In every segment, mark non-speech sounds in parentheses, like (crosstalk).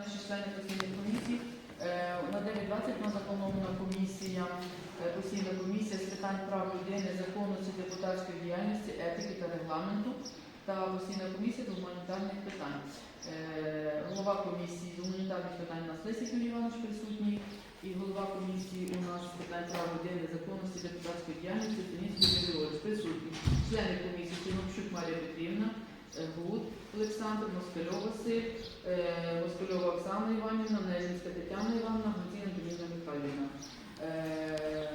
Наші члени постійної комісії е, на 9.20 у нас запланована комісія, е, постійна комісія з питань прав людини, законності, депутатської діяльності, етики та регламенту та постійна комісія з гуманітарних питань. Е, Голова комісії з гуманітарних питань у нас Лисик Юрій Іванович присутній, і голова комісії у нас з питань прав людини, законності, депутатської діяльності Станіцький Григорович присутні. Члени комісії Тимощук Марія Петрівна, Гуд Олександр, Москальов Василь, е, Москальова Оксана Іванівна, Нелінська Тетяна Івановна, Грузина Антоніна Михайлівна. Е,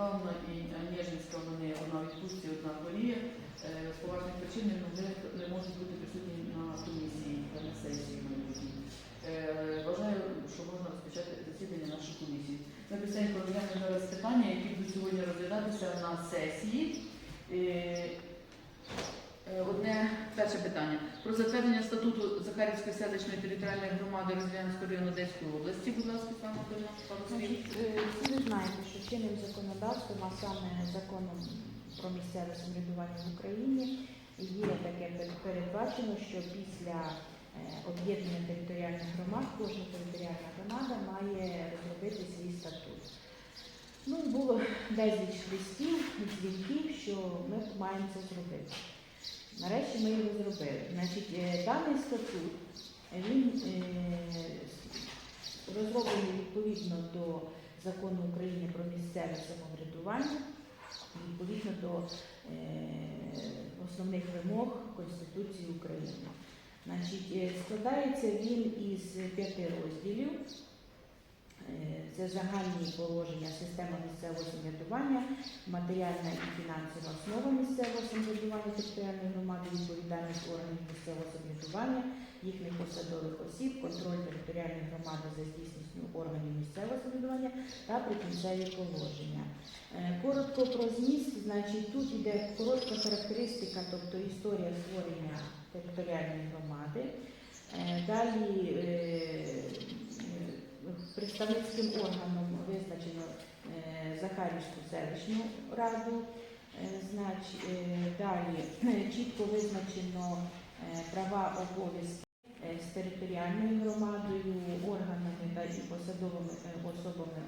Михайловна і Ніжинська, вони одна відпустці, одна хворіє. Е, З поважних причин не, можуть бути присутні на комісії на сесії майбутній. Е, Вважаю, що можна розпочати засідання нашої комісії. Ми розглянемо зараз питання, які будуть сьогодні розглядатися на сесії. Е, Одне перше питання про затвердження статуту Захарівської селищної територіальної громади Розв'янського району Одеської області. Будь ласка. Значить, е, ви знаєте, що чинним законодавством, а саме законом про місцеве самоврядування в Україні, є таке пер- передбачено, що після е, об'єднання територіальних громад кожна територіальна громада має розробити свій статут. Ну, було безліч листів, дзвінків, що ми маємо це зробити. Нарешті ми його зробили. Значить, е, даний статут він е, розроблений відповідно до закону України про місцеве самоврядування, відповідно до е, основних вимог Конституції України. Значить, складається він із п'яти розділів. Е, Це загальні положення системи місцевого самоврядування, матеріальна і фінансова основа місцевого самоврядування територіальної громади, відповідальність органів місцевого самоврядування, їхніх посадових осіб, контроль територіальної громади за здійсністю органів місцевого самоврядування та прикінцеві положення. Е, Коротко про зміст, значить, тут йде коротка характеристика, тобто історія створення територіальної громади. Е, Далі представницьким органом визначено е, Захарівську селищну раду. Е, е, Далі чітко визначено права обов'язки з територіальною громадою, органами та і посадовими особами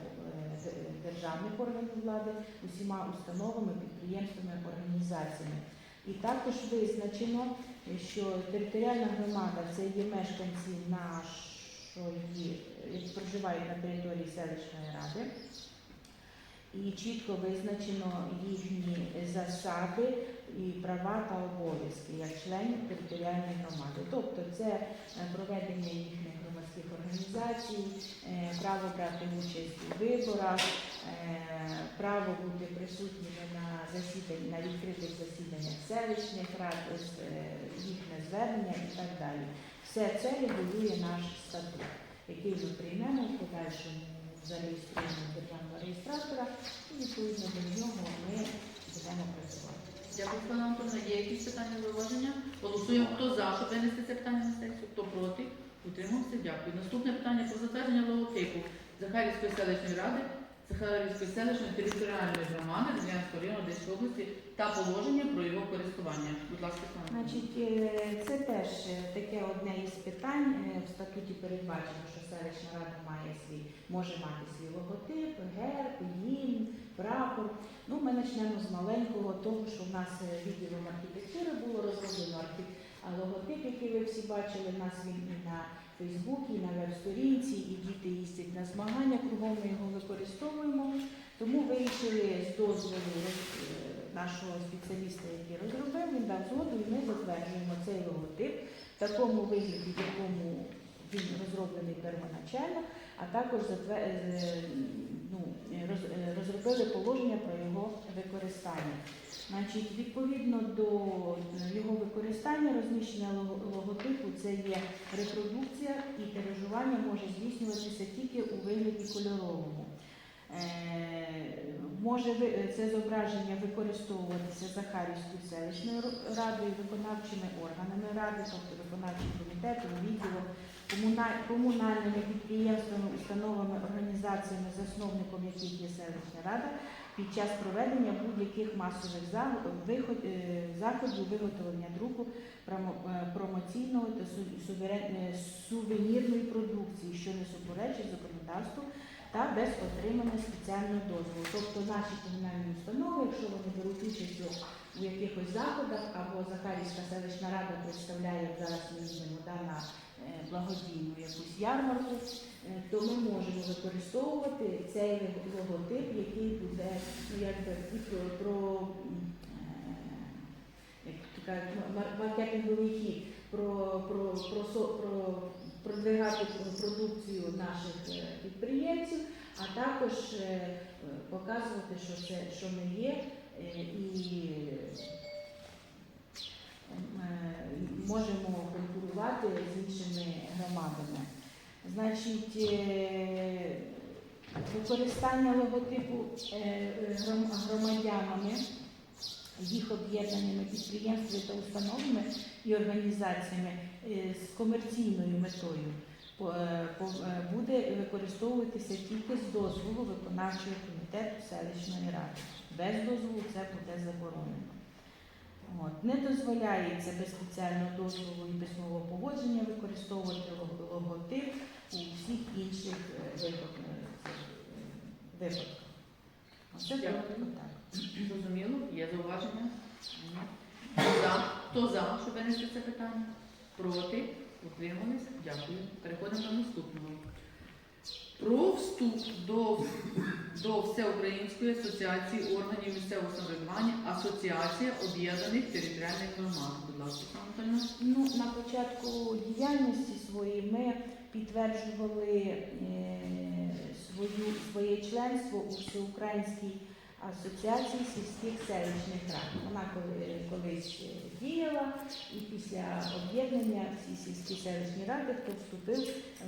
державних органів влади, усіма установами, підприємствами, організаціями. І також визначено, що територіальна громада це є мешканці нашої, проживають на території селищної ради. І чітко визначено їхні засади і права та обов'язки як членів територіальної громади. Тобто це е, проведення їхніх громадських організацій, е, право брати участь у виборах, е, право бути присутніми на засіданні, на відкритих засіданнях селищних рад, їхнє звернення і так далі. Все це регулює наш статут, який ми приймемо в подальшому зареєструємо державного реєстратора, і відповідно до нього ми будемо працювати. Дякую, пане Антоне. Є якісь питання, зауваження? Голосуємо. Хто за, щоб винести це питання на сесію? Хто проти? Утримався? Дякую. Наступне питання про затвердження логотипу Захарівської селищної ради, Захарівської селищної територіальної громади Зеленського району Одеської області та положення про його користування. Будь ласка, пане. Значить, е, це теж е, таке одне із питань. Е, В статуті передбачено, що селищна рада має свій, може мати свій логотип, герб, гімн, прапор. Ну, ми почнемо з маленького, того, що в нас відділом архітектури було розроблено архі- а логотип, який ви всі бачили, в нас він і на Фейсбуці, на веб-сторінці, і діти їздять на змагання, кругом ми його використовуємо. Тому вирішили з дозволу е, нашого спеціаліста, який розробив, він дав згоду, і ми затверджуємо цей логотип в такому вигляді, в якому він розроблений первоначально, а також е, ну, розробили положення про його використання. Значить, відповідно до е, його використання, розміщення логотипу це є репродукція і тиражування може здійснюватися тільки у вигляді кольоровому. Е, Може це зображення використовуватися Захарівською селищною радою, виконавчими органами ради, тобто виконавчим комітетом, відділом, комунальними підприємствами, установами, організаціями, засновником яких є селищна рада, під час проведення будь-яких масових е, заходів виготовлення друку е, та су- е, сувенірної продукції, що не суперечить законодавству та без отримання спеціального дозволу. Тобто наші комунальні установи, якщо вони беруть участь у, у якихось заходах або Захарівська селищна рада представляє зараз да, на е, благодійну якусь ярмарку, е, то ми можемо використовувати цей логотип, який буде ну, якби про, про е, маркетинговий хід, про, про, про, про продвигати продукцію наших підприємців, а також показувати, що це що ми є, і е, можемо конкурувати з громадами. Значить, е, використання логотипу е, гром- громадянами, їх об'єднаннями підприємствами та установами і організаціями е, з комерційною метою буде використовуватися тільки з дозволу виконавчого комітету селищної ради. Без дозволу це буде заборонено. От. Не дозволяється без спеціального дозволу і письмового погодження використовувати логотип у всіх інших е, випадках. е, Дякую. коротко так. Зрозуміло, є зауваження? Хто за? Хто за, щоб винести це питання? Проти? Утримались? Дякую. Переходимо до наступного. Про вступ до, до Всеукраїнської асоціації органів місцевого самоврядування Асоціація об'єднаних територіальних громад. Будь ласка, пане Ну, на початку діяльності своєї ми підтверджували е, свою, своє членство у Всеукраїнській асоціації сільських селищних рад. Вона коли, колись е, діяла, і після об'єднання всі сільські селищні ради, хто вступив е,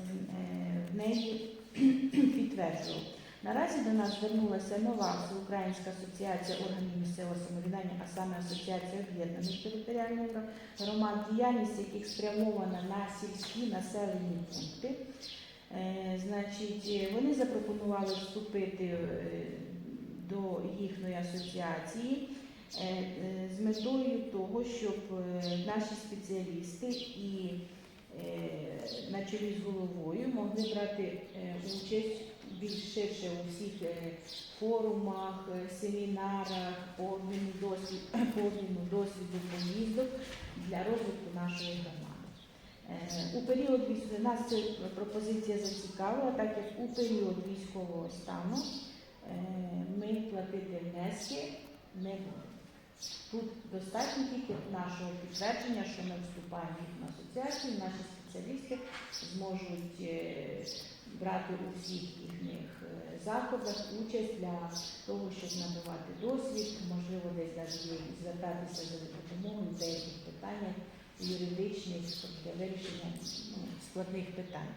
в неї, (clears throat) підтверджував. Наразі до нас звернулася нова Всеукраїнська асоціація органів місцевого самоврядування, а саме Асоціація об'єднаних територіальних громад, діяльність яких спрямована на сільські населені пункти. Е, Значить, вони запропонували вступити е, до їхньої асоціації е, з метою того, щоб наші спеціалісти і на чолі з головою могли брати участь більш ширше у всіх е, форумах, е, семінарах, по обміну досвід, (coughs) по досвіду поїздок для розвитку нашої громади. Е, У період нас ця пропозиція зацікавила, так як у період військового стану ми платити внески не будемо. Тут достатньо тільки нашого підтвердження, що ми вступаємо в асоціацію, наші спеціалісти зможуть е, брати у всіх їхніх е, заходах участь для того, щоб набувати досвід, можливо, десь навіть звертатися за допомогою в деяких питаннях юридичних для вирішення ну, складних питань.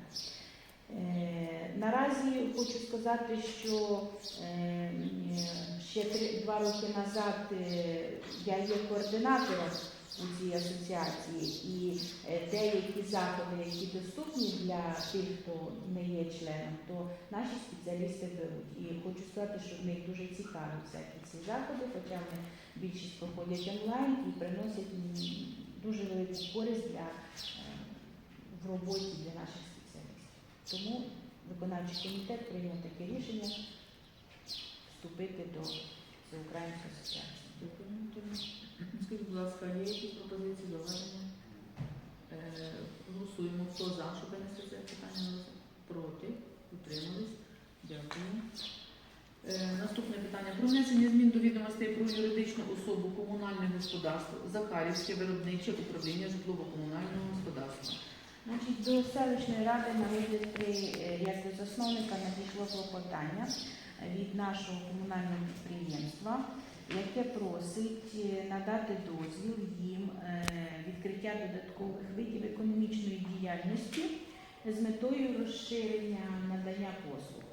Е, Наразі хочу сказати, що ще два роки назад я є координатором у цій асоціації, і е, деякі заходи, які доступні для тих, хто не є членом, то наші спеціалісти беруть. І хочу сказати, що в них дуже цікаві всякі ці заходи, хоча вони більшість проходять онлайн і приносять дуже велику користь для, е, в роботі для наших спеціалістів. Тому виконавчий комітет прийняв таке рішення вступити до Всеукраїнської асоціації. Скажіть, будь ласка, є якісь пропозиції, зауваження? Е, Голосуємо. Хто за, щоб винести це питання? Проти? Утримались? Дякую. Е, Наступне питання. Про внесення змін до відомостей про юридичну особу комунальне господарство Захарівське виробниче управління житлово-комунального господарства. Значить, до селищної ради на розгляд при е, як до засновника надійшло клопотання від нашого комунального підприємства, яке просить е, надати дозвіл їм е, відкриття додаткових видів економічної діяльності з метою розширення надання послуг.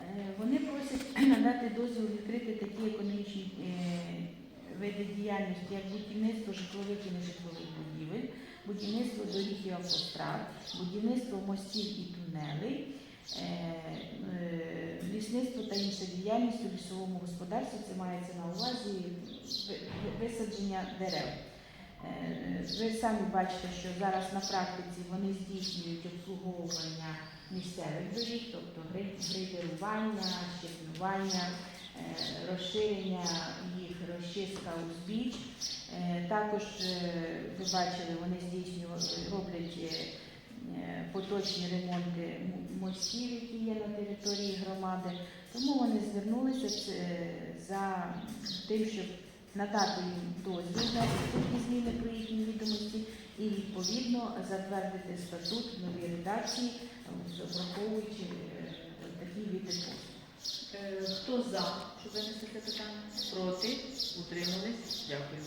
Е, Вони просять (clears throat) надати дозвіл відкрити такі економічні види діяльності, як будівництво житлових і нежитлових будівель, будівництво доріг і автострад, будівництво мостів і тунелей, лісництво та інша діяльність у лісовому господарстві. Це мається на увазі ви- ви- висадження дерев. Е, Ви самі бачите, що зараз на практиці вони здійснюють обслуговування місцевих доріг, тобто грейдерування, щеплювання, е, розширення їх, розчистка узбіч. Е, Також ви бачили, вони здійснюють, роблять поточні ремонти мостів, які є на території громади. Тому вони звернулися е, за тим, щоб надати їм дозвіл на такі зміни про їхні відомості і відповідно затвердити статут в редакції, е, враховуючи е, такі види послуг. Е, Хто за, щоб винести це питання? Проти? Утримались? Дякую.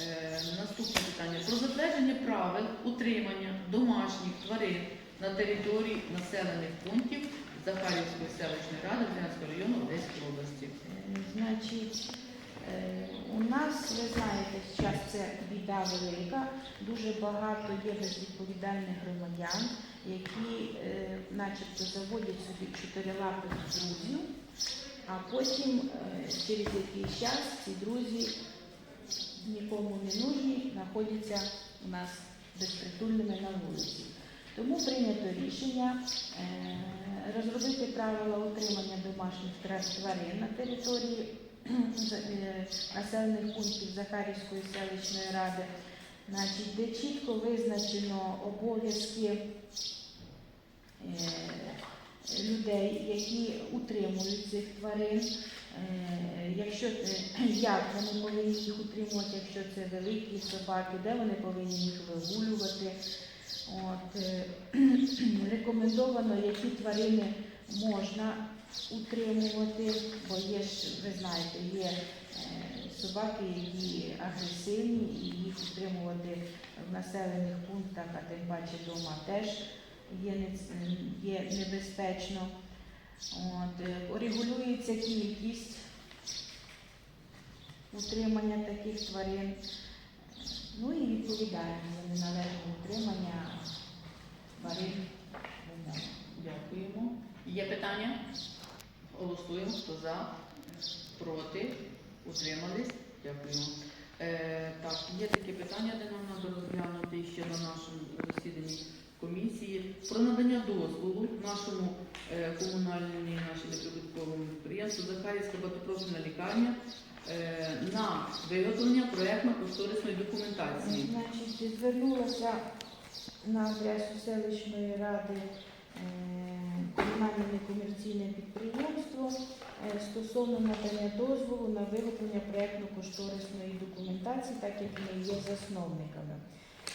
Е, Наступне питання. Про затвердження правил утримання домашніх тварин на території населених пунктів Захарівської селищної ради Брянського району Одеської області. Е, Значить, е, у нас, ви знаєте, зараз це біда велика. Дуже багато є безвідповідальних громадян, які начебто заводять собі чотирилапих друзів, а потім через якийсь час ці друзі нікому не нужні, знаходяться у нас безпритульними на вулиці. Тому прийнято рішення е, розробити правила утримання домашніх тварин на території е, населених пунктів Захарівської селищної ради, значить, де чітко визначено обов'язки е, людей, які утримують цих тварин. Е, Якщо е, (clears throat) як вони повинні їх утримувати, якщо це великі собаки, де вони повинні їх вигулювати. От, е, (clears throat) рекомендовано, які тварини можна утримувати, бо є ж, ви знаєте, є собаки, які агресивні, і їх утримувати в населених пунктах, а тим паче вдома теж є небезпечно. От, е, регулюється кількість утримання таких тварин. Ну і відповідальність за неналежне утримання тварин. Дякуємо. Є питання? Голосуємо. Хто за? Проти? Утримались? Дякуємо. Е, так, є таке питання, де нам треба розглянути ще на нашому засіданні комісії про надання дозволу нашому е, комунальному нашому неприбутковому підприємству Захарівська багатопрофільна лікарня е, на виготовлення проєктно-кошторисної документації. Значить, звернулася на адресу селищної ради е, комунальне некомерційне підприємство е, стосовно надання дозволу на виготовлення проєктно-кошторисної документації, так як ми є засновниками.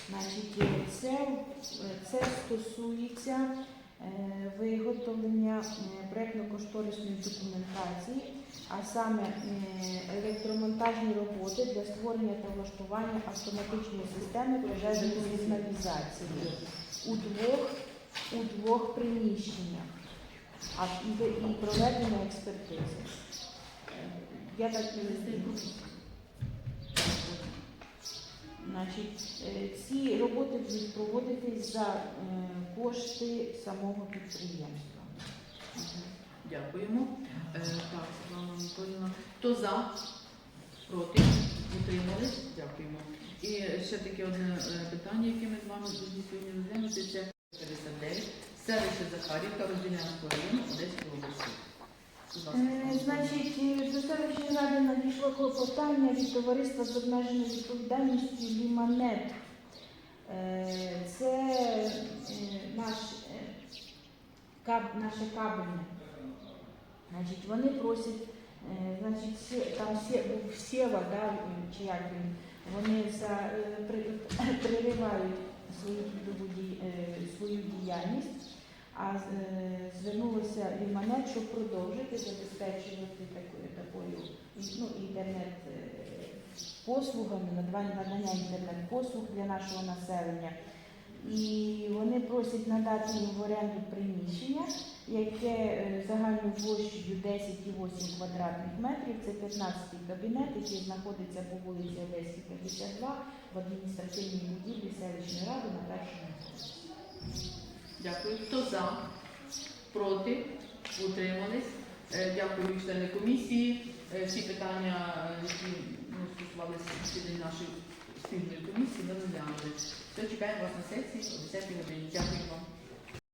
Значить, е, це, е, це стосується е, виготовлення проєктно-кошторисної документації, а саме електромонтажні роботи для створення та влаштування автоматичної системи пожежної сигналізації у двох, у двох приміщеннях і, проведення експертизи. Я так. Значить, е, ці роботи будуть проводитись за е, кошти самого підприємства. Дякуємо. Е, так, Світлана Анатоліївна. Хто за? Проти? Утримались? Дякуємо. І ще таке одне питання, яке ми з вами сьогодні розглянути, це 59. Селище Захарівка, Розділянського району Одеської області. Е, Значить, е, до селищної ради надійшло клопотання від товариства з обмеженою відповідальністю Ліманет. Е, Це наш, каб- наше кабельне. Значить, вони просять, значить, там був сєва, да, чи як він, вони за, е, при- (coughs) приривають свою, трудову ді- е, свою діяльність а е, звернулося Ліманет, щоб продовжити забезпечувати такою, такою ну, інтернет послугами, надання інтернет-послуг для нашого населення. І вони просять надати їм в оренду приміщення, яке е, загальною площею 10,8 квадратних метрів. Це 15-й кабінет, який знаходиться по вулиці Одеській 52 в адміністративній будівлі селищної ради на першому поверсі. Дякую. Хто за? Проти? Утримались? Е, Дякую члени комісії. Е, Всі питання, е, які ну, стосувалися засідань нашої спільної комісії, ми розглянули. Все, чекаємо вас на сесії о 10 годині. Дякую вам.